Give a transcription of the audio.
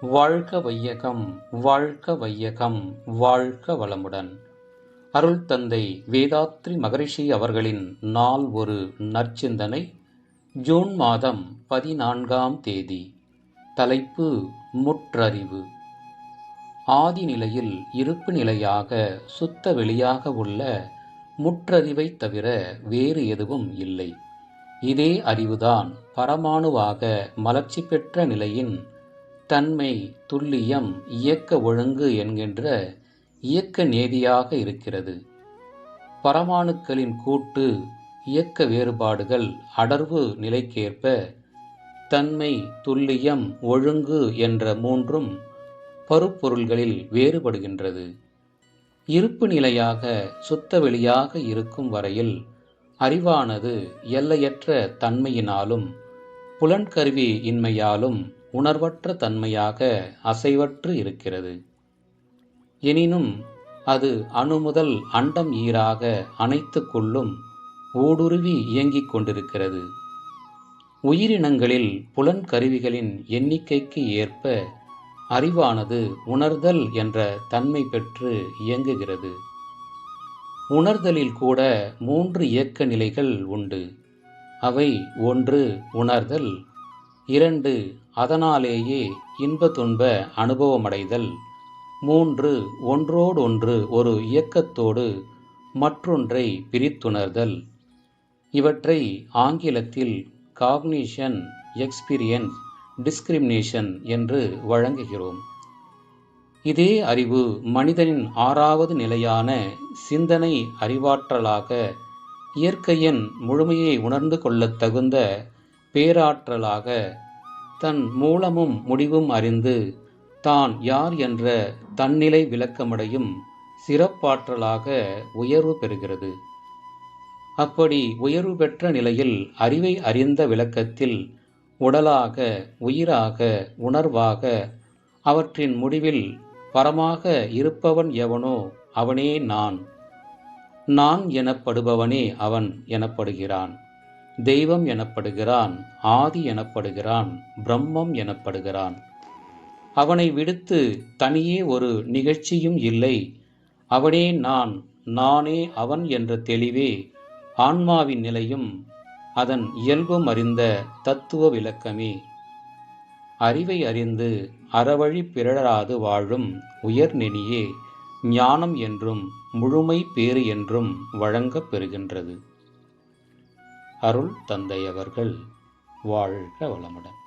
வாழ்க வையகம் வாழ்க வையகம் வாழ்க வளமுடன். அருள் தந்தை வேதாத்ரி மகரிஷி அவர்களின் நாள் ஒரு நற்சிந்தனை ஜூன் மாதம் பதினான்காம் தேதி. தலைப்பு முற்றறிவு. ஆதி நிலையில் இருப்பு நிலையாக சுத்த வெளியாக உள்ள முற்றறிவைத் தவிர வேறு எதுவும் இல்லை. இதே அறிவுதான் பரமாணுவாக மலர்ச்சி பெற்ற நிலையின் தன்மை துல்லியம் இயக்க ஒழுங்கு என்கின்ற இயக்க நேதியாக இருக்கிறது. பரமாணுக்களின் கூட்டு இயக்க வேறுபாடுகள் அடர்வு நிலைக்கேற்ப தன்மை துல்லியம் ஒழுங்கு என்ற மூன்றும் பருப்பொருள்களில் வேறுபடுகின்றது. இருப்பு நிலையாக சுத்த வெளியாக இருக்கும் வரையில் அறிவானது எல்லையற்ற தன்மையினாலும் புலன்கருவி இன்மையாலும் உணர்வற்ற தன்மையாக அசைவற்று இருக்கிறது. எனினும் அது அணு முதல் அண்டம் ஈராக அனைத்துக்குள்ளும் ஊடுருவி இயங்கிக் கொண்டிருக்கிறது. உயிரினங்களில் புலன்கருவிகளின் எண்ணிக்கைக்கு ஏற்ப அறிவானது உணர்தல் என்ற தன்மை பெற்று இயங்குகிறது. உணர்தலில் கூட மூன்று இயக்க நிலைகள் உண்டு. அவை ஒன்று உணர்தல் இரண்டு அதனாலேயே இன்ப துன்ப அனுபவமடைதல். மூன்று ஒன்றோடொன்று ஒரு இயக்கத்தோடு மற்றொன்றை பிரித்துணர்தல். இவற்றை ஆங்கிலத்தில் காக்னிஷன் எக்ஸ்பீரியன்ஸ் டிஸ்கிரிமினேஷன் என்று வழங்குகிறோம். இதே அறிவு மனிதனின் ஆறாவது நிலையான சிந்தனை அறிவாற்றலாக இயற்கையின் முழுமையை உணர்ந்து கொள்ளத் தகுந்த பேராற்றலாக தன் மூலமும் முடிவும் அறிந்து தான் யார் என்ற தன்னிலை விளக்கமடையும் சிறப்பாற்றலாக உயர்வு பெறுகிறது. அப்படி உயர்வு பெற்ற நிலையில் அறிவை அறிந்த விளக்கத்தில் உடலாக உயிராக உணர்வாக அவற்றின் முடிவில் பரமாக இருப்பவன் எவனோ அவனே நான். நான் எனப்படுபவனே அவன் எனப்படுகிறான். தெய்வம் எனப்படுகிறான் ஆதி எனப்படுகிறான் பிரம்மம் எனப்படுகிறான். அவனை விடுத்து தனியே ஒரு நிகழ்ச்சியும் இல்லை. அவனே நான் நானே அவன் என்ற தெளிவே ஆன்மாவின் நிலையும் அதன் இயல்பும் அறிந்த தத்துவ விளக்கமே. அறிவை அறிந்து அறவழி பிறழாது வாழும் உயர்நெனியே ஞானம் என்றும் முழுமை பேறு என்றும் வழங்கப் பெறுகின்றது. அருள் தந்தையவர்கள் வாழ்க வளமுடன்.